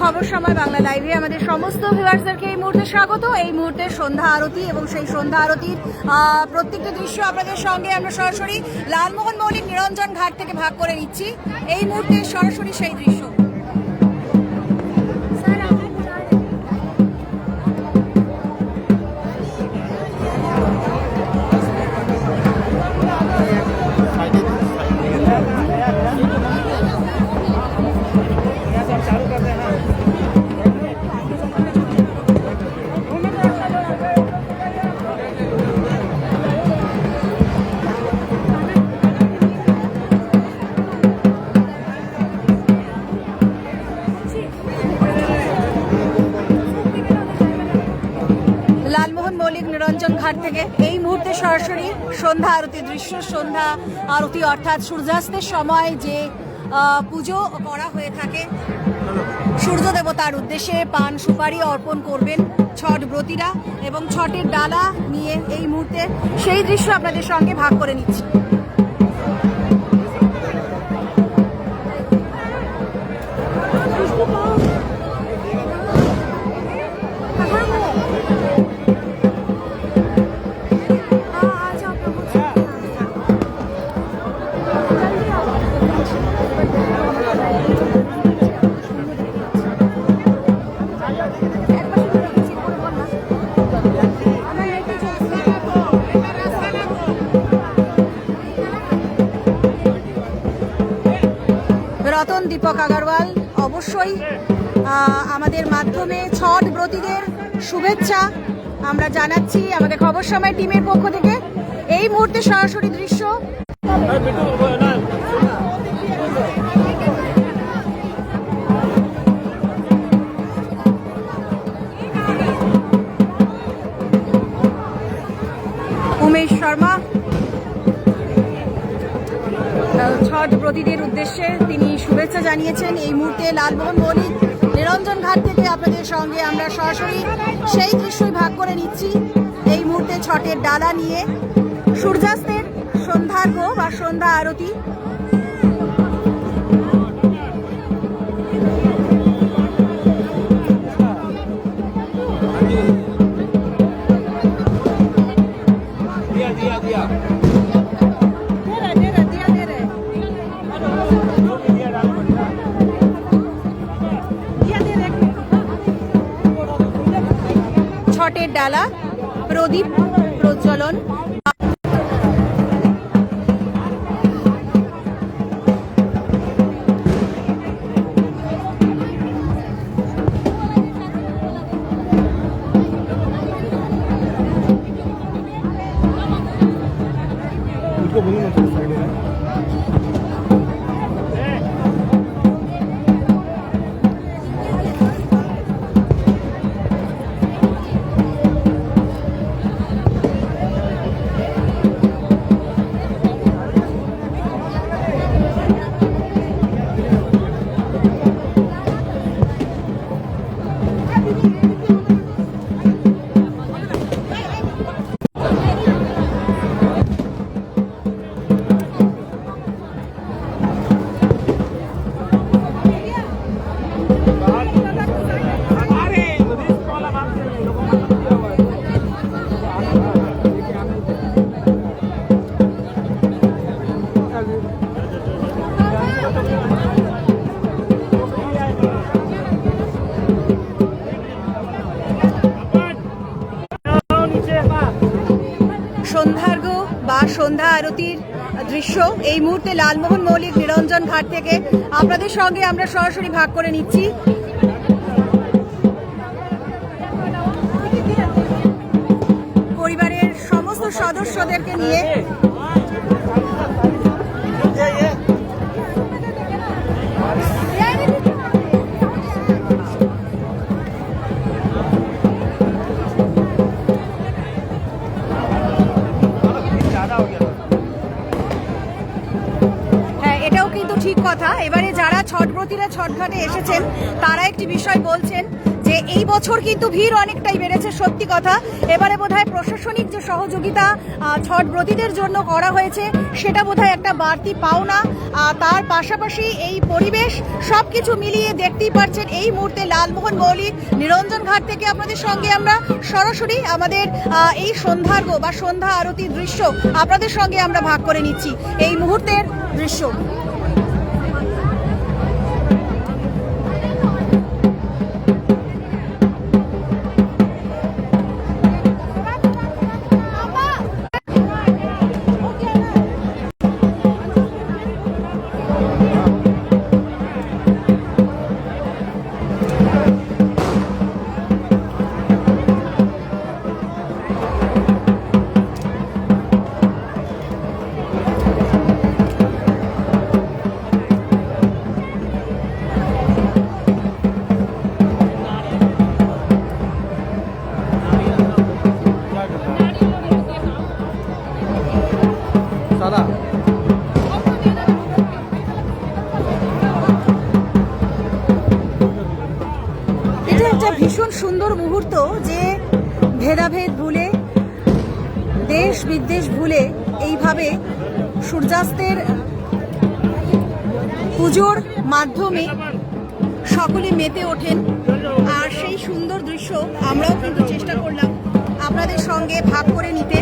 খবর সময় বাংলা লাইভে আমাদের সমস্ত ভিউয়ার্সদেরকে এই মুহূর্তে স্বাগত। এই মুহূর্তে সন্ধ্যা আরতি এবং সেই সন্ধ্যা আরতির প্রত্যেকটি দৃশ্য আপনাদের সঙ্গে আমরা সরাসরি লালমোহন মৌলিক নিরঞ্জন ঘাট থেকে ভাগ করে নিচ্ছি। এই মুহূর্তে সরাসরি সেই দৃশ্য। মৌলিক নিরঞ্জন ঘাট থেকে এই মুহূর্তে সরাসরি সন্ধ্যা আরতি দৃশ্য, সন্ধ্যা আরতি অর্থাৎ সূর্যাস্তের সময় যে পুজো করা হয়ে থাকে। সূর্য দেবতার উদ্দেশ্যে পান সুপারি অর্পণ করবেন ছট ব্রতীরা এবং ছটের ডালা নিয়ে এই মুহূর্তে সেই দৃশ্য আপনাদের সঙ্গে ভাগ করে নিচ্ছি। দীপক আগারওয়াল, অবশ্যই আমাদের মাধ্যমে ছট ব্রতীদের শুভেচ্ছা আমরা জানাচ্ছি আমাদের খবর সময় টিমের পক্ষ থেকে। এই মুহূর্তে সরাসরি দৃশ্য। ছট ব্রতীদের উদ্দেশ্যে তিনি শুভেচ্ছা জানিয়েছেন। এই মুহূর্তে লালমোহন মৌলিক নিরঞ্জন ঘাট থেকে আপনাদের সঙ্গে আমরা সরাসরি সেই দৃশ্যই ভাগ করে নিচ্ছি। এই মুহূর্তে ছটের ডালা নিয়ে সূর্যাস্তের সন্ধ্যার্ঘ বা সন্ধ্যা আরতি ছটের ডালা প্রদীপ প্রজ্বলন। দৃশ্য এই মুহূর্তে লালমোহন মৌলিক নিরঞ্জন ঘাট থেকে আপনাদের সঙ্গে আমরা সরাসরি ভাগ করে নিচ্ছি। পরিবারের সমস্ত সদস্যদেরকে নিয়ে ছটব্রতীরা ছটঘাটে এসেছেন, তারা একটি বিষয় বলছেন যে এই বছর কিন্তু ভিড় অনেকটাই বেড়েছে, সত্যি কথা। এবারে বোধহয় প্রশাসনিক যে সহযোগিতা ছটব্রতীদের জন্য করা হয়েছে, সেটা বোধহয় একটা বাড়তি পাওনা। তার পাশাপাশি এই পরিবেশ, সবকিছু মিলিয়ে দেখতেই পারছেন এই মুহূর্তে লালমোহন মৌলিক নিরঞ্জন ঘাট থেকে আপনাদের সঙ্গে আমরা সরাসরি আমাদের এই সন্ধ্যার্ঘ বা সন্ধ্যা আরতির দৃশ্য আপনাদের সঙ্গে আমরা ভাগ করে নিচ্ছি। এই মুহূর্তের দৃশ্য। ভীষণ সুন্দর মুহূর্ত যে ভেদাভেদ ভুলে, দেশ বিদ্বেষ ভুলে এইভাবে সূর্যাস্তের পুজোর মাধ্যমে সকলে মেতে ওঠেন। আর সেই সুন্দর দৃশ্য আমরাও কিন্তু চেষ্টা করলাম আপনাদের সঙ্গে ভাগ করে নিতে।